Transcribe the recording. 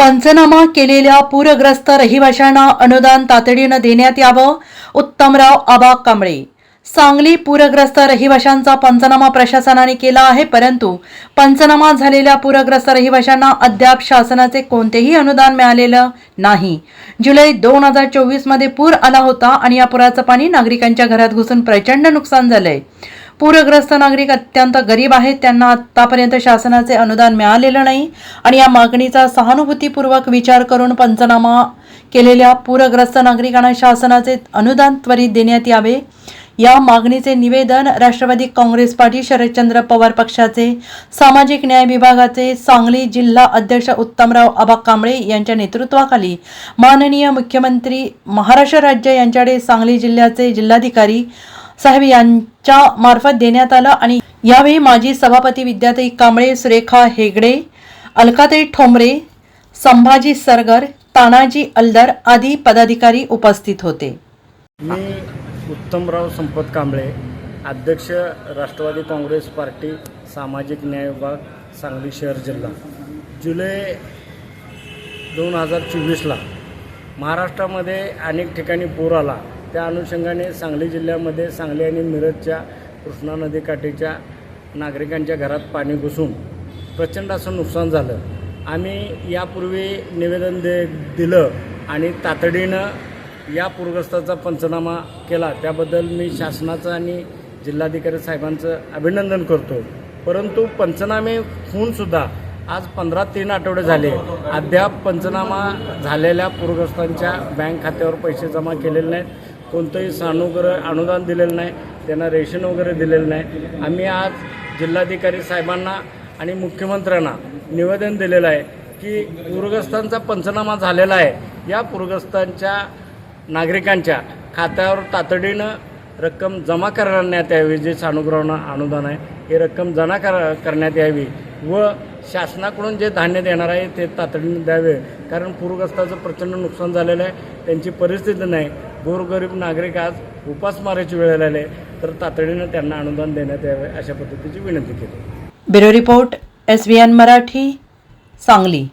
पंचनामा केलेल्या पूरग्रस्त रहिवाशांना अनुदान तातडीनं देण्यात यावं उत्तमराव आबा कांबळे. सांगली पूरग्रस्त रहिवाशांचा पंचनामा प्रशासनाने केला आहे परंतु पंचनामा झालेल्या पूरग्रस्त रहिवाशांना अद्याप शासनाचे कोणतेही अनुदान मिळालेलं नाही. जुलै दोन हजार चोवीसमध्ये पूर आला होता आणि या पुराचं पाणी नागरिकांच्या घरात घुसून प्रचंड नुकसान झालंय. पूरग्रस्त नागरिक अत्यंत गरीब आहेत. त्यांना आतापर्यंत शासनाचे अनुदान मिळालेलं नाही. आणि या मागणीचा सहानुभूतीपूर्वक विचार करून पंचनामा केलेल्या पूरग्रस्त नागरिकांना शासनाचे अनुदान त्वरित देण्यात यावे. या मागणीचे निवेदन राष्ट्रवादी काँग्रेस पार्टी शरदचंद्र पवार पक्षाचे सामाजिक न्याय विभागाचे सांगली जिल्हा अध्यक्ष उत्तमराव आबा कांबळे यांच्या नेतृत्वाखाली माननीय मुख्यमंत्री महाराष्ट्र राज्य यांच्याकडे सांगली जिल्ह्याचे जिल्हाधिकारी साहेब यां च्या मार्फत देण्यात आलं आणि यावेळी माजी सभापती विद्याताई कांबळे सुरेखा हेगडे अलकाताई ठोंबरे संभाजी सरगर तानाजी अल्दर आदी पदाधिकारी उपस्थित होते. मी उत्तमराव संपत कांबळे अध्यक्ष राष्ट्रवादी काँग्रेस पार्टी सामाजिक न्याय विभाग सांगली शहर जिल्हा. जुलै दोन हजार चोवीसला महाराष्ट्रामध्ये अनेक ठिकाणी पूर आला. त्या अनुषंगाने सांगली जिल्ह्यामध्ये सांगली आणि मिरजच्या कृष्णा नदीकाठीच्या नागरिकांच्या घरात पाणी घुसून प्रचंड असं नुकसान झालं. आम्ही यापूर्वी निवेदन दे दिलं आणि तातडीनं या पूरग्रस्ताचा पंचनामा केला. त्याबद्दल मी शासनाचं आणि जिल्हाधिकारी साहेबांचं अभिनंदन करतो. परंतु पंचनामे होऊनसुद्धा आज पंधरा तीन आठवडे झाले. अद्याप पंचनामा झालेल्या पूरग्रस्तांच्या बँक खात्यावर पैसे जमा केलेले नाहीत. कोणतंही सानुग्रह अनुदान दिलेलं नाही. त्यांना रेशन वगैरे दिलेलं नाही. आम्ही आज जिल्हाधिकारी साहेबांना आणि मुख्यमंत्र्यांना निवेदन दिलेलं आहे की पूरग्रस्तांचा पंचनामा झालेला आहे. या पूरग्रस्तांच्या नागरिकांच्या खात्यावर तातडीनं रक्कम जमा करण्यात यावी. जे सानुग्रहांना अनुदान आहे ही रक्कम जमा कर करण्यात यावी व शासनाकडून जे धान्य देणार आहे ते तातडीने द्यावे. कारण पूरग्रस्ताचं प्रचंड नुकसान झालेलं आहे. त्यांची परिस्थिती नाही. गोरगरीब नागरिक आज उपासमाराची वेळ आलेले तर तातडीनं त्यांना अनुदान देण्यात यावे अशा पद्धतीची विनंती केली. Bureau report S V N Marathi Sangli.